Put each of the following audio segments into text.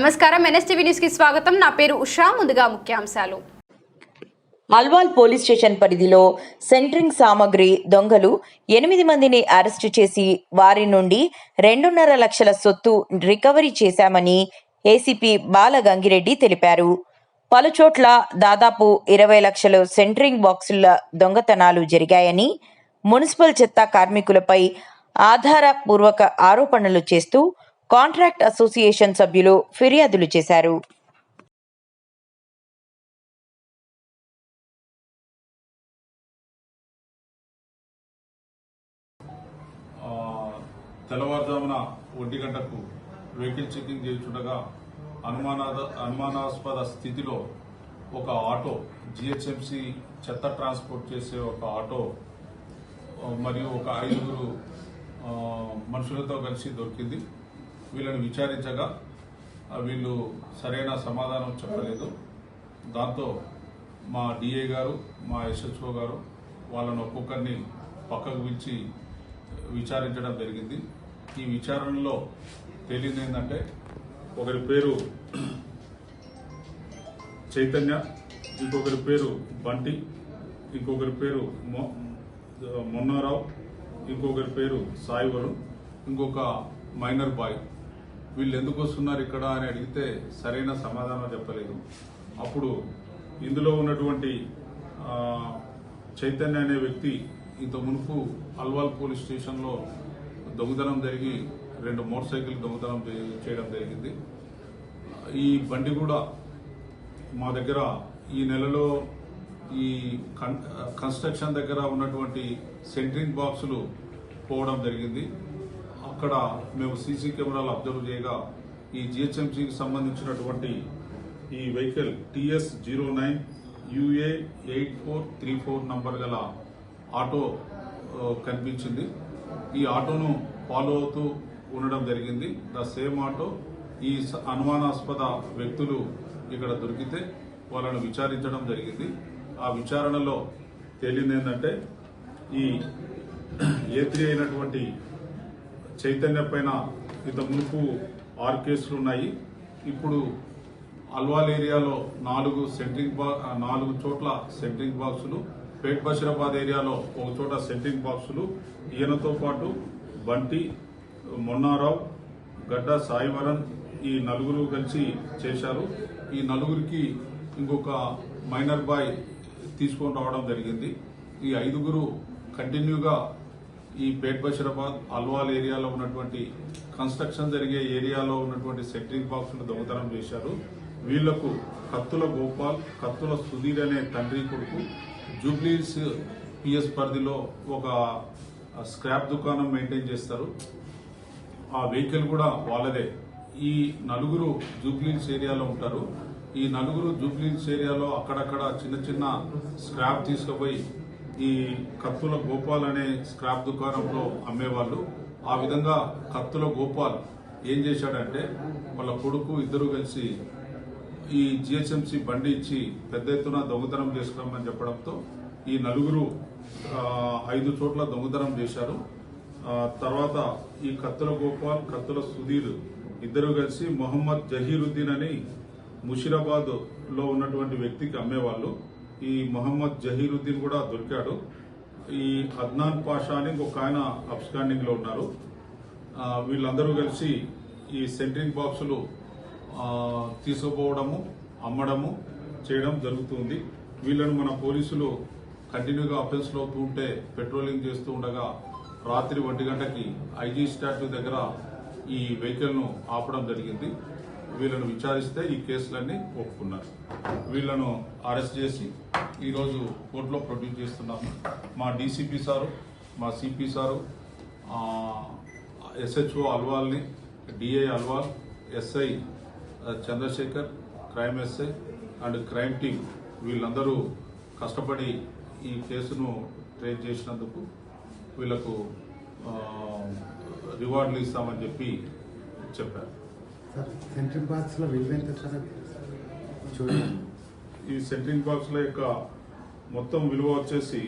నమస్కారం. ఎన్ఎస్టీవీ న్యూస్కి స్వాగతం. నా పేరు ఉషా. ముందుగా ముఖ్యాంశాలు. అల్వాల్ పోలీస్ స్టేషన్ పరిధిలో సెంట్రింగ్ సామాగ్రి దొంగలు ఎనిమిది మందిని అరెస్టు చేసి వారి నుండి రెండున్నర లక్షల సొత్తు రికవరీ చేశామని ఏసీపీ బాలగంగిరెడ్డి తెలిపారు. పలుచోట్ల దాదాపు ఇరవై లక్షల సెంట్రింగ్ బాక్సుల దొంగతనాలు జరిగాయని మున్సిపల్ చెత్త కార్మికులపై ఆధారపూర్వక ఆరోపణలు చేస్తూ కాంట్రాక్ట్ అసోసియేషన్ సభ్యులు ఫిర్యాదులు చేశారు. తెల్లవారుజామున ఒంటి గంటకు వెహికల్ చెకింగ్ చేస్తుండగా అనుమానాద అనుమానాస్పద స్థితిలో ఒక ఆటో జిహెచ్ఎంసి చెత్త ట్రాన్స్పోర్ట్ చేసే ఒక ఆటో మరియు ఒక ఐదుగురు మనుషులతో కలిసి దొరికింది. వీళ్ళని విచారించగా వీళ్ళు సరైన సమాధానం చెప్పలేదు. దాంతో మా డిఏ గారు మా ఎస్హెచ్ఓ గారు వాళ్ళను ఒక్కొక్కరిని పక్కకు పిలిచి విచారించడం జరిగింది. ఈ విచారణలో తేలింది ఏంటంటే ఒకరి పేరు చైతన్య ఇంకొకరి పేరు బంటి ఇంకొకరి పేరు మొ- మొన్నారావు ఇంకొకరి పేరు సాయి వరుణ్ ఇంకొక మైనర్ బాయ్. వీళ్ళు ఎందుకు వస్తున్నారు ఇక్కడ అని అడిగితే సరైన సమాధానం చెప్పలేదు. అప్పుడు ఇందులో ఉన్నటువంటి చైతన్య అనే వ్యక్తి ఇంత మునుపు అల్వాల్ పోలీస్ స్టేషన్లో దొంగతనం జరిగి రెండు మోటార్ సైకిల్ దొంగతనం చేయడం జరిగింది. ఈ బండి కూడా మా దగ్గర ఈ నెలలో ఈ కన్- కన్స్ట్రక్షన్ దగ్గర ఉన్నటువంటి సెంట్రింగ్ బాక్సులు పోవడం జరిగింది. అక్కడ మేము సీసీ కెమెరాలు అబ్జర్వ్ చేయగా ఈ జిహెచ్ఎంసీకి సంబంధించినటువంటి ఈ vehicle TS zero nine UA eight four three four number గల ఆటో కనిపించింది. ఈ ఆటోను ఫాలో అవుతూ ఉండడం జరిగింది. ద సేమ్ ఆటో ఈ స- అనుమానాస్పద వ్యక్తులు ఇక్కడ దొరికితే వాళ్ళను విచారించడం జరిగింది. ఆ విచారణలో తేలింది ఏంటంటే ఈ ఏ త్రీ అయినటువంటి చైతన్య పైన ఇంత మునుపు ఆరు కేసులు ఉన్నాయి. ఇప్పుడు అల్వాల్ ఏరియాలో నాలుగు సెంట్రింగ్ బా నాలుగు చోట్ల సెంట్రింగ్ బాక్సులు పేట్ బషీరాబాద్ ఏరియాలో ఒక చోట సెంట్రింగ్ బాక్సులు. ఈయనతో పాటు బంటి మొన్నారావు గడ్డ సాయివరన్ ఈ నలుగురు కలిసి చేశారు. ఈ నలుగురికి ఇంకొక మైనర్ బాయ్ తీసుకొని రావడం జరిగింది. ఈ ఐదుగురు కంటిన్యూగా ఈ పేట్ బషీరాబాద్ అల్వాల్ ఏరియాలో ఉన్నటువంటి కన్స్ట్రక్షన్ జరిగే ఏరియాలో ఉన్నటువంటి సెంట్రింగ్ బాక్సులు దొంగతనం చేశారు. వీళ్ళకు కత్తుల గోపాల్ కత్తుల సుధీర్ అనే తండ్రి కొడుకు జూబ్లీస్ పిఎస్ పరిధిలో ఒక స్క్రాప్ దుకాణం మెయింటైన్ చేస్తారు. ఆ వెహికల్ కూడా వాళ్ళదే. ఈ నలుగురు జూబ్లీన్స్ ఏరియాలో ఉంటారు. ఈ నలుగురు జూబ్లీస్ ఏరియాలో అక్కడక్కడ చిన్న చిన్న స్క్రాప్ తీసుకుపోయి ఈ కత్తుల గోపాల్ అనే స్క్రాప్ దుకాణంలో అమ్మేవాళ్ళు. ఆ విధంగా కత్తుల గోపాల్ ఏం చేశాడంటే వాళ్ళ కొడుకు ఇద్దరు కలిసి ఈ జిహెచ్ఎంసీ బండి ఇచ్చి పెద్ద ఎత్తున దొంగతనం చేసుకురామని చెప్పడంతో ఈ నలుగురు ఐదు చోట్ల దొంగతనం చేశారు. తర్వాత ఈ కత్తుల గోపాల్ కత్తుల సుధీర్ ఇద్దరు కలిసి మొహమ్మద్ జహీరుద్దీన్ అని ముషిరాబాద్లో ఉన్నటువంటి వ్యక్తికి అమ్మేవాళ్ళు. ఈ మొహమ్మద్ జహీరుద్దీన్ కూడా దొరికాడు. ఈ అద్నాన్ పాషా అని ఇంకొక ఆయన అబ్స్కాండింగ్లో ఉన్నారు. వీళ్ళందరూ కలిసి ఈ సెంట్రింగ్ బాక్సులు తీసుకుపోవడము అమ్మడము చేయడం జరుగుతుంది. వీళ్ళను మన పోలీసులు కంటిన్యూగా అఫెన్స్లో అవుతూ ఉంటే పెట్రోలింగ్ చేస్తూ ఉండగా రాత్రి ఒంటి గంటకి ఐజీ స్టాట్యూ దగ్గర ఈ వెహికల్ను ఆపడం జరిగింది. వీళ్ళను విచారిస్తే ఈ కేసులన్నీ ఒప్పుకున్నారు. వీళ్ళను అరెస్ట్ చేసి ఈరోజు కోర్టులో ప్రొడ్యూస్ చేస్తున్నాము. మా డీసీపీ సారు మా CP sir SHO అల్వాల్ని DI Alwal SI Chandrashekar crime SI and crime team వీళ్ళందరూ కష్టపడి ఈ కేసును ట్రేస్ చేసినందుకు వీళ్ళకు రివార్డులు ఇస్తామని చెప్పి చెప్పారు. సార్ సెంట్రింగ్ బాక్స్లో విలువ ఎంత సార్ అది? చూడండి. ఈ సెంట్రింగ్ బాక్స్ల యొక్క మొత్తం విలువ వచ్చేసి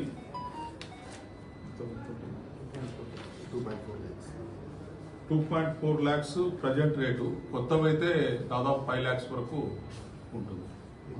two point four lakhs present rate కొత్తవైతే దాదాపు ఫైవ్ ల్యాక్స్ వరకు ఉంటుంది.